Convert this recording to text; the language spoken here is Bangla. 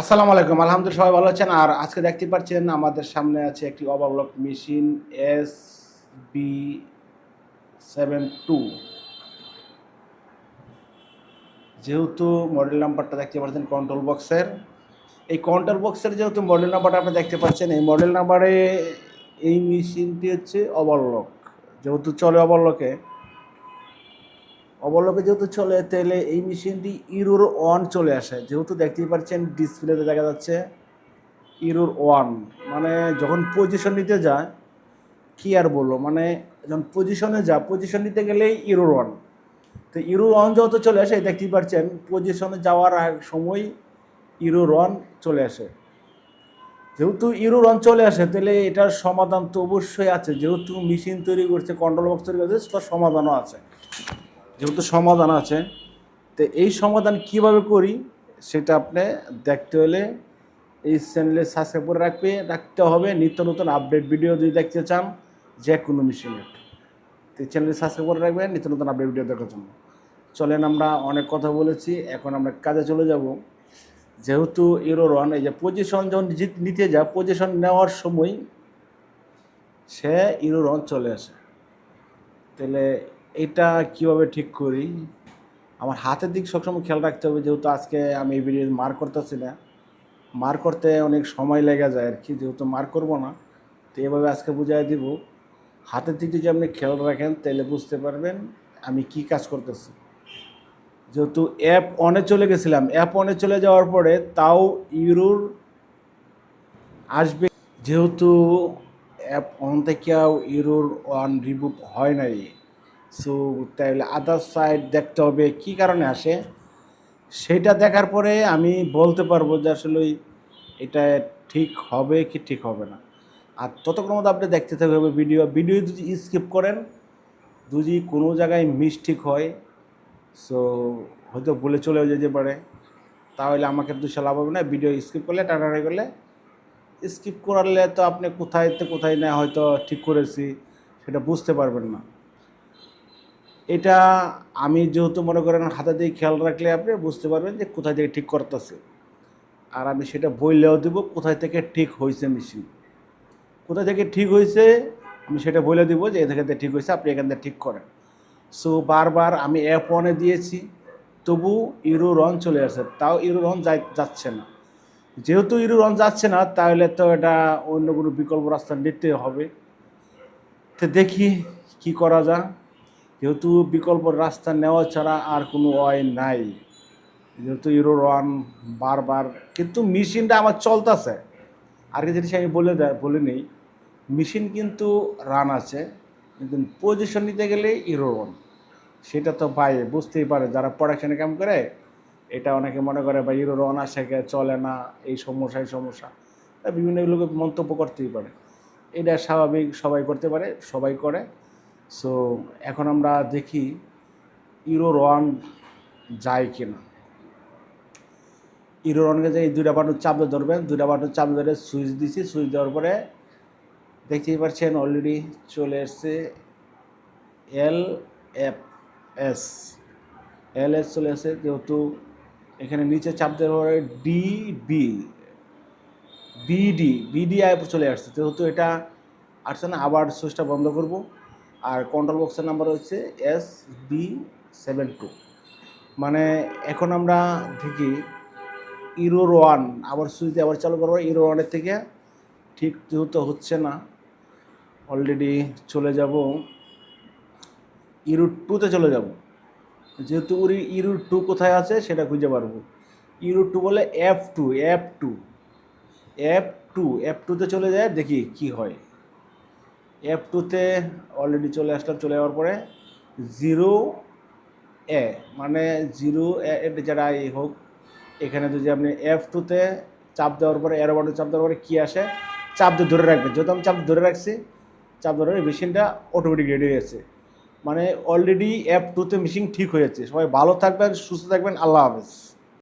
আসসালামু আলাইকুম, আলহামদুলিল্লাহ সবাই ভালো আছেন। আর আজকে দেখতে পাচ্ছেন আমাদের সামনে আছে একটি overlock machine S B seven two যেহেতু মডেল নাম্বারটা দেখতে পাচ্ছেন কন্ট্রোল বক্সের এই কন্ট্রোল বক্সের যেহেতু মডেল নাম্বারটা আপনি দেখতে পাচ্ছেন, এই মডেল নাম্বারে এই মেশিনটি হচ্ছে ওভারলক যেহেতু চলে ওভারলকে অবলোকে যেহেতু চলে, তাহলে এই মেশিনটি ইরোর ওয়ান চলে আসে। যেহেতু দেখতেই পাচ্ছেন ডিসপ্লেতে দেখা যাচ্ছে ইরোর ওয়ান মানে যখন পজিশন নিতে যায়, কি আর বলব? মানে যখন পজিশনে যা পজিশন নিতে গেলেই ইরোর ওয়ান তো ইরোর ওয়ান যেহেতু চলে আসে দেখতেই পাচ্ছেন পজিশনে যাওয়ার সময় ইরোর ওয়ান চলে আসে। যেহেতু ইরোর ওয়ান চলে আসে, তাহলে এটার সমাধান তো অবশ্যই আছে। যেহেতু মেশিন তৈরি করছে কন্ট্রোল বক্স তৈরি করছে তার সমাধানও আছে। যেহেতু সমাধান আছে, তো এই সমাধান কীভাবে করি সেটা আপনি দেখতে হলে এই চ্যানেলে সাবস্ক্রাইব করে রাখবে, রাখতে হবে। নিত্য নতুন আপডেট ভিডিও যদি দেখতে চান যে কোনো মেশিনের তো চ্যানেলে সাবস্ক্রাইব করে রাখবেন, নিত্য নতুন আপডেট ভিডিও দেখার জন্য। চলেন আমরা অনেক কথা বলেছি, এখন আমরা কাজে চলে যাব। যেহেতু ইরো রান এই যে পজিশন যখন নিতে যা পজিশন নেওয়ার সময় সে ইরো রান চলে আসে। তাহলে এটা কীভাবে ঠিক করি? আমার হাতের দিক সবসময় খেয়াল রাখতে হবে, যেহেতু আজকে আমি এই ভিডিও মার করতেছি না। মার করতে অনেক সময় লেগে যায় আর কি, যেহেতু মার করব না, তো এভাবে আজকে বুঝাই দিব। হাতের দিক যদি আপনি খেয়াল রাখেন, তাহলে বুঝতে পারবেন আমি কি কাজ করতেছি। যেহেতু অ্যাপ অনে চলে গেছিলাম অ্যাপ অনে চলে যাওয়ার পরে তাও ইউরোর আসবে। যেহেতু অ্যাপ অন থেকেও ইউরোর ওয়ান রিমুভ হয় নাই সো, তাহলে আদার সাইড দেখতে হবে, কি কারণে আসে? সেটা দেখার পরে আমি বলতে পারব যে আসলে এটা ঠিক হবে কি ঠিক হবে না। আর ততক্ষণ মধ্যে আপনি দেখতে থাকবে ভিডিও ভিডিও যদি স্কিপ করেন, যদি কোনো জায়গায় মিস্টেক হয় সো হয়তো বলে চলে যেতে পারে। তাহলে আমাকে দুশো লাভ হবে না ভিডিও স্কিপ করলে টাটাটাই করলে স্কিপ করলে তো আপনি কোথায় কোথায় না হয়তো ঠিক করেছি, সেটা বুঝতে পারবেন না। এটা আমি যেহেতু মনে করেন হাতে দিয়ে খেয়াল রাখলে আপনি বুঝতে পারবেন যে কোথায় থেকে ঠিক করতেছে। আর আমি সেটা বললেও দেবো, কোথায় থেকে ঠিক হয়েছে মেশিন কোথায় থেকে ঠিক হয়েছে আমি সেটা বলে দিব যে এ থেকে ঠিক হয়েছে আপনি এখান থেকে ঠিক করেন। সো বারবার আমি অ্যাপ অনে দিয়েছি, তবু ইউরো রন চলে আসে তাও ইউরো রন যাচ্ছে না। যেহেতু ইউরো রন যাচ্ছে না, তাহলে তো এটা অন্য কোনো বিকল্প রাস্তা নিতে হবে। তো দেখি কি করা যায়। যেহেতু বিকল্প রাস্তা নেওয়া ছাড়া আর কোনো ওয়াই নাই, যেহেতু ইউরো রান বারবার, কিন্তু মেশিনটা আমার চলতেছে। আর কি জিনিস আমি বলে দেয় বলে নেই, মেশিন কিন্তু রান আছে, কিন্তু পজিশন নিতে গেলে ইউরো রান সেটা তো পাই বুঝতেই পারে, যারা প্রোডাকশনে কাম করে, এটা অনেকে মনে করে বা ইউরো রান আসে চলে না, এই সমস্যা এই সমস্যা। বিভিন্ন লোকে মন্তব্য করতেই পারে। এটা স্বাভাবিক, সবাই করতে পারে, সবাই করে। সো এখন আমরা দেখি ইউরো রন যায় কিনা। ইউরো রনকে যে দুইটা বাটন চাপে ধরবেন, দুইটা বাটন চাপ ধরে সুইচ দিছি সুইচ দেওয়ার পরে দেখতেই পাচ্ছেন অলরেডি চলে এসছে L F S. L S চলে এসে যেহেতু এখানে নিচে চাপ দেওয়ার পরে D B BD BD I চলে আসছে, যেহেতু এটা আসছে না, আবার সুইচটা বন্ধ করব। আর কন্ট্রোল বক্সের নাম্বার হচ্ছে এস বি সেভেন টু মানে এখন আমরা দেখি ইরোর ওয়ান আবার সুইচ আবার চালু করব। ইরো ওয়ানের থেকে ঠিক যেহেতু হচ্ছে না অলরেডি চলে যাব। ইরো টুতে চলে যাব। যেহেতু ওর ইরো টু কোথায় আছে সেটা খুঁজে পারব ইরো টু বলে F two F two F two F টুতে চলে যায়, দেখি কি হয়। এফ টুতে অলরেডি চলে আসলাম, চলে যাওয়ার পরে জিরো এ মানে জিরো এ যেটা এই হোক, এখানে যদি আপনি এফ টুতে চাপ দেওয়ার পরে এরো বাটন চাপ দেওয়ার পরে কী আসে? চাপ দিয়ে ধরে রাখবেন। যেহেতু আমি চাপ ধরে রাখছি, চাপ ধরে মেশিনটা অটোমেটিক রেডি হয়েছে মানে অলরেডি অ্যাপ টুতে মেশিন ঠিক হয়েছে সবাই ভালো থাকবেন, সুস্থ থাকবেন, আল্লাহ হাফেজ।